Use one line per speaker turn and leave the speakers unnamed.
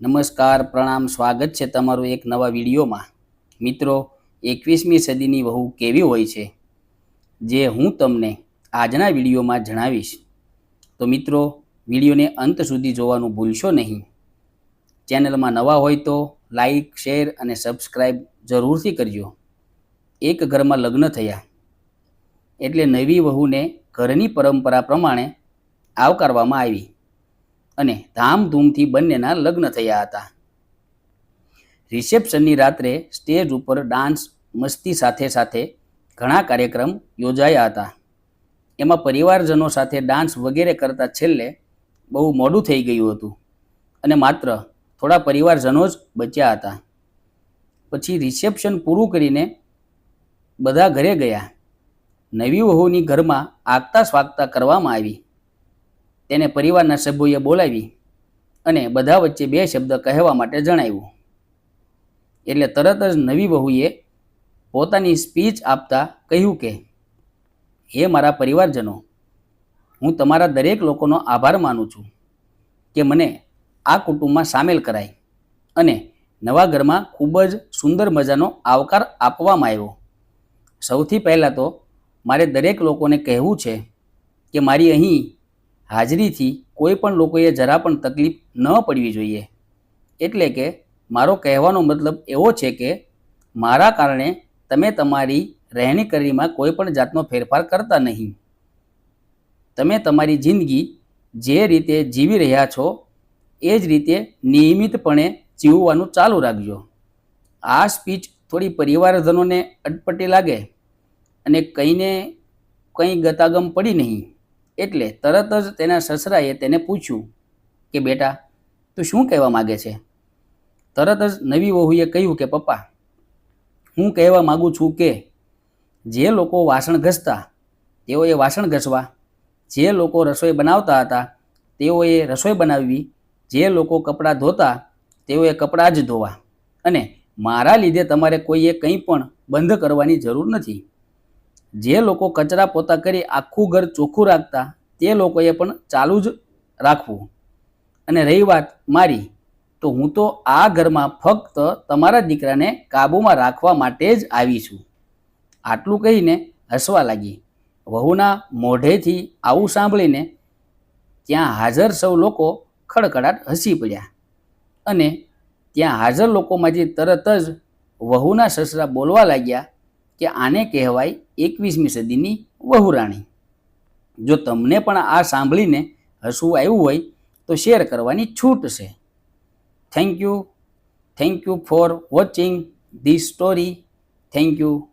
નમસ્કાર, પ્રણામ, સ્વાગત છે તમારું એક નવા વિડીયોમાં. મિત્રો, એકવીસમી સદીની વહુ કેવી હોય છે? જે હું તમને આજના વિડીયોમાં જણાવીશ. તો મિત્રો, વિડીયોને અંત સુધી જોવાનું ભૂલશો નહીં. ચેનલમાં નવા હોય તો લાઈક, શેર અને સબસ્ક્રાઈબ જરૂરથી કરજો. એક ઘરમાં લગ્ન થયા. એટલે નવી વહુને ઘરની પરંપરા પ્રમાણે આવકારવામાં આવી. અને ધામધૂમથી બંનેના લગ્ન થયા હતા. રિસેપ્શનની રાત્રે સ્ટેજ ઉપર ડાન્સ મસ્તી સાથે સાથે ઘણા કાર્યક્રમ યોજાયા હતા. એમાં પરિવારજનો સાથે ડાન્સ વગેરે કરતાં છેલ્લે બહુ મોડું થઈ ગયું હતું અને માત્ર થોડા પરિવારજનો જ બચ્યા હતા. પછી રિસેપ્શન પૂરું કરીને બધા ઘરે ગયા. નવી વહુની ઘરમાં આગતા સ્વાગતા કરવામાં આવી. તેને પરિવારના સભ્યોએ બોલાવી અને બધા વચ્ચે બે શબ્દ કહેવા માટે જણાવ્યું. એટલે તરત જ નવી વહુએ પોતાની સ્પીચ આપતા કહ્યું કે, હે મારા પરિવારજનો, હું તમારા દરેક લોકોનો આભાર માનું છું કે મને આ કુટુંબમાં સામેલ કરાય અને નવા ઘરમાં ખૂબ જ સુંદર મજાનો આવકાર આપવામાં આવ્યો. સૌથી પહેલાં તો મારે દરેક લોકોને કહેવું છે કે મારી અહીં હાજરીથી કોઈ પણ લોકોએ જરા પણ તકલીફ ન પડવી જોઈએ. એટલે કે મારો કહેવાનો મતલબ એવો છે કે મારા કારણે તમે તમારી રહેણી કરીમાં કોઈ પણ જાતનો ફેરફાર કરતા નહીં. તમે તમારી જિંદગી જે રીતે જીવી રહ્યા છો, એ જ રીતે નિયમિતપણે જીવવાનું ચાલુ રાખજો. આ સ્પીચ થોડી પરિવારજનોને અટપટી લાગે અને કંઈને કંઈ ગતાગમ પડી નહીં. એટલે તરત જ તેના સસરાએ તેને પૂછ્યું કે, બેટા, તું શું કહેવા માગે છે? તરત જ નવી વહુએ કહ્યું કે, પપ્પા, હું કહેવા માગું છું કે, જે લોકો વાસણ ઘસતા, તેઓએ વાસણ ઘસવા. જે લોકો રસોઈ બનાવતા હતા, તેઓએ રસોઈ બનાવવી. જે લોકો કપડાં ધોતા, તેઓએ કપડાં જ ધોવા. અને મારા લીધે તમારે કોઈએ કંઈ પણ બંધ કરવાની જરૂર નથી. જે લોકો કચરા પોતા કરી આખું ઘર ચોખ્ખું રાખતા, તે લોકોએ પણ ચાલુ જ રાખવું. અને રહી વાત મારી, તો હું તો આ ઘરમાં ફક્ત તમારા દીકરાને કાબૂમાં રાખવા માટે જ આવી છું. આટલું કહીને હસવા લાગી. વહુના મોઢેથી આવું સાંભળીને ત્યાં હાજર સૌ લોકો ખડખડાટ હસી પડ્યા. અને ત્યાં હાજર લોકોમાંથી તરત જ વહુના સસરા બોલવા લાગ્યા કે આને કહેવાય એકવીસમી સદીની વહુરાણી. જો તમને પણ આ સાંભળીને હસવું આવ્યું હોય તો શેર કરવાની છૂટ છે. Thank you thank you for watching this story thank you